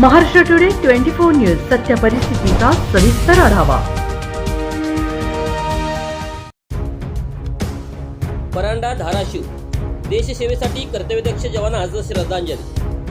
Maharashtra today twenty four news सत्य परिस्थितीचा सविस्तर आढावा. परांडा धाराशिव. देशसेवेसाठी कर्तव्यदक्ष जवानास श्रद्धांजली.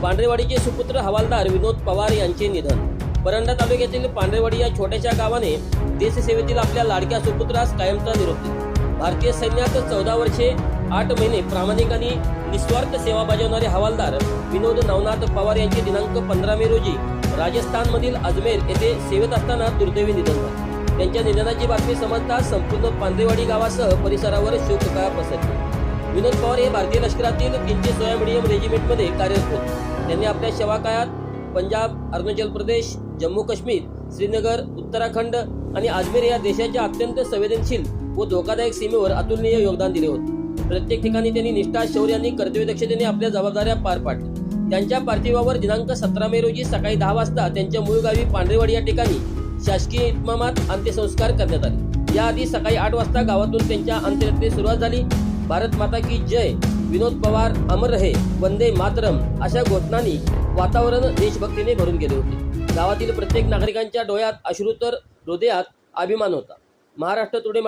पांढरेवाडीचे सुपुत्र हवालदार विनोद पवार यांचे निधन. परांडा तालुक्यातील पांढरेवाडी या छोट्याशा गावाने देशसेवेतील आपल्या लाडक्या सुपुत्रास कायमचा निरोप दिला. भारतीय सैन्यात चौदा वर्षे आठ महिने प्रामाणिक आणि निस्वार्थ सेवा बजावणारे हवालदार विनोद नवनाथ पवार यांचे दिनांक पंधरा मे रोजी राजस्थानमधील अजमेर येथे सेवेत असताना दुर्दैवी निधन झाले. त्यांच्या निधनाची बातमी समजताच संपूर्ण पांढरेवाडी गावासह परिसरावर शोककाळ पसरली. विनोद पवार हे भारतीय लष्करातील तीनशे सोळा मिडियम रेजिमेंटमध्ये कार्यरत होते. त्यांनी आपल्या सेवाकाळात पंजाब अरुणाचल प्रदेश जम्मू काश्मीर श्रीनगर उत्तराखंड आणि अजमेर या देशाच्या अत्यंत संवेदनशील व धोकादायक सीमेवर अतुलनीय योगदान दिले होते. प्रत्येक ठिकाणी त्यांनी निष्ठा शौर्य आणि कर्तव्यदक्षतेने आपल्या जबाबदाऱ्या पार पाडल्या. त्यांच्या पार्थिवावर दिनांक सतरा मे रोजी सकाळी दहा वाजता त्यांच्या मूळ गावी पांढरेवाडी या ठिकाणी शासकीय इतमामात अंत्यसंस्कार करण्यात आले. याआधी सकाळी आठ वाजता गावातून त्यांच्या अंत्ययात्रेस सुरुवात झाली. भारत माता की जय विनोद पवार अमर रहे वंदे मातरम अशा घोषणांनी वातावरण देशभक्तीने भरून गेले होते. गावातील प्रत्येक नागरिकांच्या डोळ्यात अश्रुतर हृदयात अभिमान होता. Maharashtra today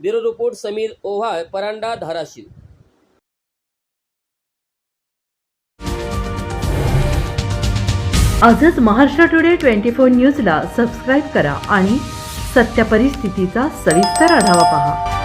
bureau report Sameer Ovhal Paranda Dharashiv. आजच महाराष्ट्र टुडे ट्वेंटी फोर न्यूजला सबस्क्राईब करा आणि सत्य परिस्थितीचा सविस्तर आढावा पहा.